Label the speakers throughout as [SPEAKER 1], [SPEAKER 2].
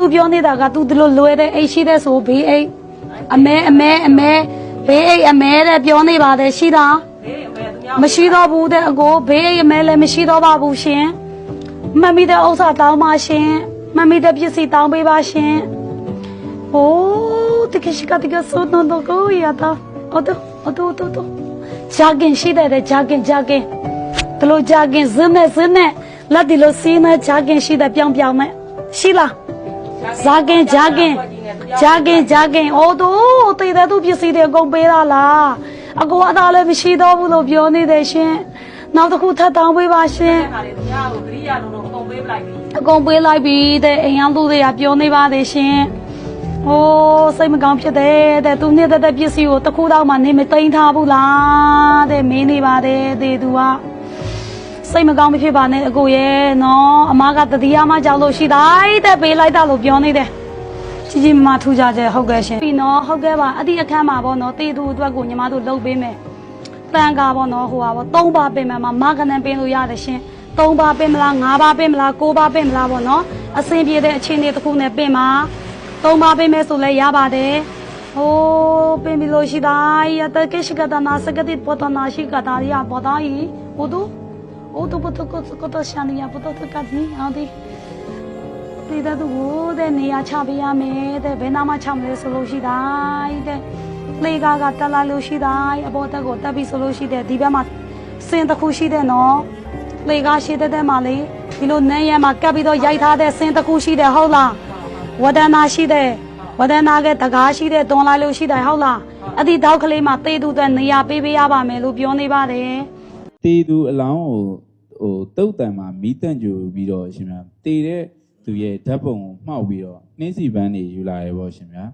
[SPEAKER 1] သူပြောနေတာက तू ဒီလိုလွယ်တဲ့အိတ်ရှိတဲ့ဆိုဘေးအိတ်အမဲအမဲအမဲဘေးအိတ်အမဲတဲ့ပြောနေပါတယ်ရှိတာ
[SPEAKER 2] ဘေးအမေသူများ
[SPEAKER 1] မရှိတော့ဘူးတဲ့အကိုဘေးအိတ်အမဲလည်းမရှိတော့ပါဘူးရှင်မမီတဲ့ဥစ္စာတောင်းပါရှင်မမီတဲ့ပစ္စည်းတောင်းပေးပါရှင်ဟိုးတကယ်ရှိကတကယ်ဆိုတော့တော့ကိုရတာအော်တော့အော်တော့တော့တော့ဂျာဂင်ရှိတယ်တဲ့ဂျာဂင်ဂျာဂင်ဘလို့ဂျာဂင်ဇင်းနဲ့ဇင်းနဲ့လက်ဒီလို့စီးနဲ့ဂျာဂင်ရှိတယ်ပြောင်းပြောင်းနဲ့ရှိလား ဇာကင်ဂျာကင်ဂျာကင်ဂျာကင်အိုးတို့တေးတဲ့သူပစ္စည်းတွေအကုန်ပေးတာလားအကူအသားလည်းမရှိတော့ဘူးလို့ပြောနေတယ်ရှင်နောက်တစ်ခုထပ်တောင်းပေးပါရှင်
[SPEAKER 2] ခါလေးသူများကိုဂရိယာလုံးလုံးအကုန်ပေးပလိုက်ပြီ
[SPEAKER 1] အကုန်ပေးလိုက်ပြီတဲ့အိမ်အောင်သူတွေကပြောနေပါတယ်ရှင်ဟိုးစိတ်မကောင်းဖြစ်တယ်တဲ့သူနေတဲ့တဲ့ပစ္စည်းကိုတစ်ခုတော့မှနေမသိမ်းထားဘူးလားတဲ့မင်းနေပါတယ်တဲ့သူက စိတ်မကောင်းမဖြစ်ပါနဲ့အကိုရဲ့နော်အမကတတိယမကြောက်လို့ရှိတိုင်းတဲ့ပေးလိုက်တာလို့ပြောနေတယ်ကြီးကြီးမားမားထူကြကြဟုတ်ကဲ့ရှင်ပြီနော်ဟုတ်ကဲ့ပါအတိအခမ်းမှာပေါ့နော်တေးသူအတွက်ကိုညီမတို့လုပ်ပေးမယ်တန်ကားပေါ့နော်ဟိုပါပေါ့၃ပါးပြင်မယ်မှာမကနန်ပင်လို့ရတယ်ရှင်၃ပါးပင်မလား၅ပါးပင်မလား၉ပါးပင်မလားပေါ့နော်အဆင်ပြေတဲ့အခြေအနေတစ်ခုနဲ့ပင်ပါ၃ပါးပင်မယ်ဆိုလဲရပါတယ်ဟိုးပင်ပြီလို့ရှိတာယတကရှိကတနာစကတိပတနာရှိကတာရပတာဤဟိုတို့ ဟိုတို့ပတကကတရှာနီယပတကကနီအော်ဒီတေးတဲ့သူကိုတဲ့နေရာချပေးရမယ်တဲ့ဘယ်နာမှချမလဲဆိုလို့ရှိတိုင်းတဲ့လေကားကတက်လာလို့ရှိတိုင်းအပေါ်တက်ကိုတက်ပြီးဆိုလို့ရှိတဲ့ဒီဘက်မှာစင်တစ်ခုရှိတဲ့နော်လေကားရှိတဲ့တဲ့မှာလေဒီလိုနန်းရဲမှာကပ်ပြီးတော့ရိုက်ထားတဲ့စင်တစ်ခုရှိတယ်ဟုတ်လားဝဒနာရှိတဲ့ဝဒနာကတကားရှိတဲ့တွန်လိုက်လို့ရှိတယ်ဟုတ်လားအဲ့ဒီတောက်ကလေးမှာတေးသူအတွက်နေရာပေးပေးရပါမယ်လို့ပြောနေပါတယ်
[SPEAKER 3] တေးသူအလောင်းကိုဟိုတုတ်တန်မှာမီးတန့်ကြူပြီးတော့ရှင်ဗျာတေးတဲ့သူရဲ့ဓာတ်ပုံကိုမှောက်ပြီးတော့နှင်းစီပန်းနေယူလာရဲပေါ့ရှင်ဗျာ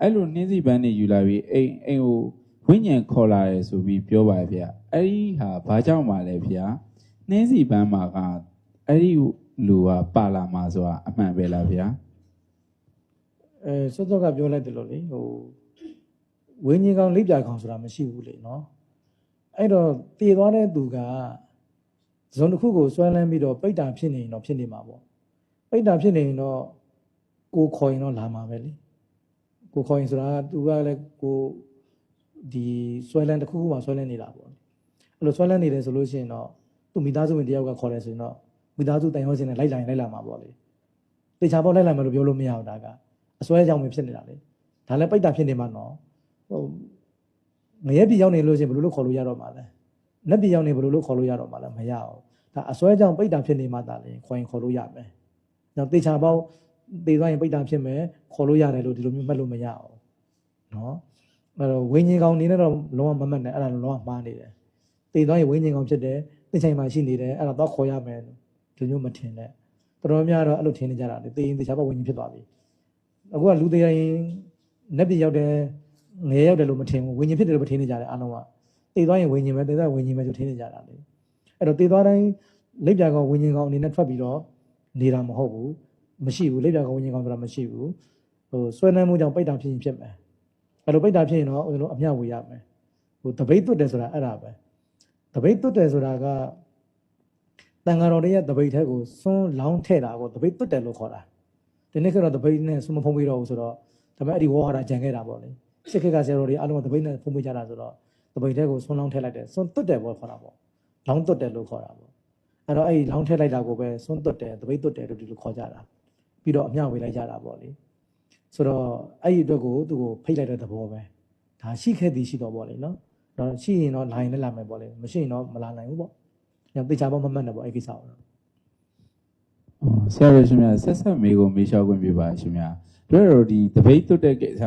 [SPEAKER 3] အဲ့လိုနှင်းစီပန်းနေယူလာပြီးအိမ်အိမ်ကိုဝိညာဉ်ခေါ်လာရဲဆိုပြီးပြောပါရဲ့ဗျာအဲ့ဒီဟာဘာကြောင့်ပါလဲဗျာနှင်းစီပန်းမှာကအဲ့ဒီလူကပါလာမှာဆိုတာအမှန်ပဲလားဗျာ
[SPEAKER 4] အဲစောစောကပြောလိုက်တယ်လို့လေဟိုဝင်းကြီးကောင်လိပ်ပြကောင်ဆိုတာမရှိဘူးလေနော် အဲ့တော့တည်သွားတဲ့သူကဇုံတစ်ခုကိုဆွဲလန်းပြီးတော့ပိတ်တာဖြစ်နေရင်တော့ဖြစ်နေမှာပေါ့ပိတ်တာဖြစ်နေရင်တော့ကိုခေါ်ရင်တော့လာမှာပဲလေကိုခေါ်ရင်ဆိုတာကသူကလည်းကိုဒီဆွဲလန်းတစ်ခုခုမှဆွဲလန်းနေတာပေါ့အဲ့လိုဆွဲလန်းနေတယ်ဆိုလို့ရှိရင်တော့သူမိသားစုဝင်တယောက်ကခေါ်တယ်ဆိုရင်တော့မိသားစုတိုင်ရောစင်နဲ့လိုက်လာရင်လိုက်လာမှာပေါ့လေတေချာပေါ့လိုက်လာမယ်လို့ပြောလို့မရဘူးဒါကအစွဲကြောင့်ပဲဖြစ်နေတာလေဒါလည်းပိတ်တာဖြစ်နေမှာနော်ဟို ငရဲပြည်ရောက်နေလို့ရှိရင်ဘယ်လိုလုပ်ခေါ်လို့ရတော့မှာလဲလက်ပြည်ရောက်နေဘယ်လိုလုပ်ခေါ်လို့ရတော့မှာလဲမရအောင်ဒါအစွဲကြောင့်ပိတ်တာဖြစ်နေမှသာလေခေါ်ရင်ခေါ်လို့ရမယ်နောက်တေချာပေါက်တေသွားရင်ပိတ်တာဖြစ်မယ်ခေါ်လို့ရတယ်လို့ဒီလိုမျိုးမှတ်လို့မရအောင်နော်အဲ့တော့ဝိညာဉ်ကောင်နေနဲ့တော့လုံးဝမမှတ်နဲ့အဲ့ဒါလုံးဝမှားနေတယ်တေသွားရင်ဝိညာဉ်ကောင်ဖြစ်တယ်သိချိုင်မှာရှိနေတယ်အဲ့ဒါတော့ခေါ်ရမယ်ဒီလိုမျိုးမထင်နဲ့တော်တော်များတော့အဲ့လိုထင်နေကြတာလေတေရင်တေချာပေါက်ဝိညာဉ်ဖြစ်သွားပြီအခုကလူသေးရင်နက်ပြည်ရောက်တယ် ငယ်ရောက်တယ်လို့မထင်ဘူးဝิญဉ်ဖြစ်တယ်လို့မထင်နေကြတယ်အားလုံးကတည်သွားရင်ဝิญဉ်ပဲတည်သွားရင်ဝิญဉ်ပဲဆိုထင်နေကြတာလေအဲ့တော့တည်သွားတိုင်းလက်ပြကောင်ဝิญဉ်ကောင်အနေနဲ့ထွက်ပြီးတော့နေတာမဟုတ်ဘူးမရှိဘူးလက်ပြကောင်ဝิญဉ်ကောင်ဆိုတာမရှိဘူးဟိုဆွဲနှမ်းမှုကြောင့်ပိတ်တာဖြစ်ရင်ဖြစ်မယ်အဲ့လိုပိတ်တာဖြစ်ရင်တော့ဦးဇင်းတို့အမျှဝေရမယ်ဟိုတပိတ်သွတ်တယ်ဆိုတာအဲ့ဒါပဲတပိတ်သွတ်တယ်ဆိုတာကတန်ဃာတော်တွေရဲ့တပိတ်ထဲကိုစွန်းလောင်းထဲ့တာကိုတပိတ်သွတ်တယ်လို့ခေါ်တာ ဒီနေ့ကတော့တပိတ်နဲ့ဆွမဖုံးပြီးတော့ဘူးဆိုတော့ဒါပေမဲ့အဲ့ဒီဝေါ်ဟာတာကြံခဲ့တာပေါ့လေ စစ်ခေတ်ကဆရာတော်တွေအားလုံးကတပိတ်နဲ့ဖုံးပေးကြတာဆိုတော့တပိတ်ထဲကိုဆွန်းလောင်းထည့်လိုက်တယ်ဆွန်းတွတ်တယ်ပေါ့ခေါ်တာပေါ့လောင်းတွတ်တယ်လို့ခေါ်တာပေါ့အဲ့တော့အဲ့ဒီလောင်းထည့်လိုက်တာကိုပဲဆွန်းတွတ်တယ်တပိတ်တွတ်တယ်လို့ဒီလိုခေါ်ကြတာပြီးတော့အမျှဝေလိုက်ကြတာပေါ့လေဆိုတော့အဲ့ဒီအတွက်ကိုသူ့ကိုဖိတ်လိုက်တဲ့သဘောပဲဒါရှိခဲ့သည်ရှိတော့ပေါ့လေနော်တော့ရှိရင်တော့လာရင်လည်းလာမယ်ပေါ့လေမရှိရင်တော့မလာနိုင်ဘူးပေါ့ညတေချာပေါ့မမှတ်နဲ့ပေါ့အဲ့ဒီကိစ္စကိုတော့
[SPEAKER 3] အော်ဆရာတော်ရှင်များဆက်ဆက်မေကိုမေးလျှောက်ခွင့်ပြုပါရှင်များ တို့ရောဒီတပိတ်တွတ်တဲ့ကိစ္စ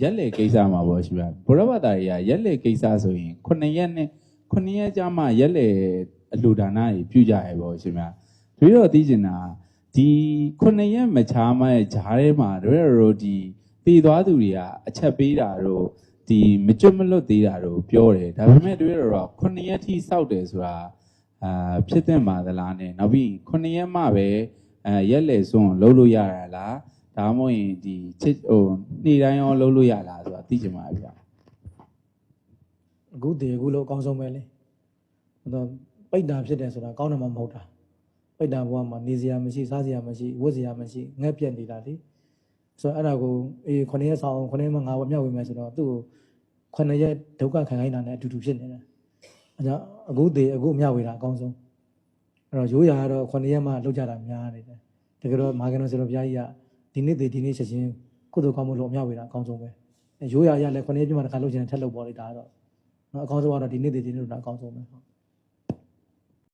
[SPEAKER 3] ရက်လေကိစ္စမှာပေါ့ရှင်များဘုရဘတာတွေကရက်လေကိစ္စဆိုရင်9ရက်နဲ့9ရက်ကြာမှရက်လေအလှူဒါနကြီးပြုကြရပေါ့ရှင်များတို့ရောသိကျင်တာဒီ9ရက်မချားမရဲ့ဂျားထဲမှာတို့ရောဒီတည်သွားသူတွေကအချက်ပေးတာတော့ဒီမကျွတ်မလွတ်သေးတာတော့ပြောတယ်ဒါပေမဲ့တို့ရော9ရက်ထိစောက်တယ်ဆိုတာအာဖြစ်တဲ့မှာသလားနဲ့နောက်ပြီး9ရက်မှပဲအဲရက်လေစွန်းလုံးလို့ရတာလား ဒါမှမဟုတ်ရင်ဒီချစ်ဟိုနေ့တိုင်းရောလုံးလို့ရလားဆိုတာသိချင်ပါဗျာ
[SPEAKER 4] အခုတည်းအခုလို့အကောင်းဆုံးပဲလေဟိုတော့ပိတ်တာဖြစ်တယ်ဆိုတာကောင်းတယ်မှမဟုတ်တာပိတ်တာဘဝမှာနေစရာမရှိစားစရာမရှိဝတ်စရာမရှိငက်ပြက်နေတာလေဆိုတော့အဲ့ဒါကိုအေး9ရက်ဆောင်9ရက်မှ9ဘမျှဝေမယ်ဆိုတော့သူ့ကို9ရက်ဒုက္ခခံခိုင်းတာနဲ့အတူတူဖြစ်နေတယ်အဲကြောင့်အခုတည်အခုမျှဝေတာအကောင်းဆုံးအဲ့တော့ရိုးရာကတော့9ရက်မှလောက်ကြတာများနေတယ်တကယ်တော့မာကနော်ဆိုတော့ဘုရားကြီးက ဒီနေ့တည်ဒီနေ့ချက်ချင်းကုသိုလ်ကောင်းမှုလို့မျှဝေတာအကောင်းဆုံးပဲအဲရိုးရာရလည်း9ရက်ပြည့်မှတစ်ခါလောက်ချင်တယ်ထက်လောက်ပေါ်လိုက်တာတော့နော်အကောင်းဆုံးကတော့ဒီနေ့တည်ဒီနေ့လို့တာအကောင်းဆုံးပဲဟုတ်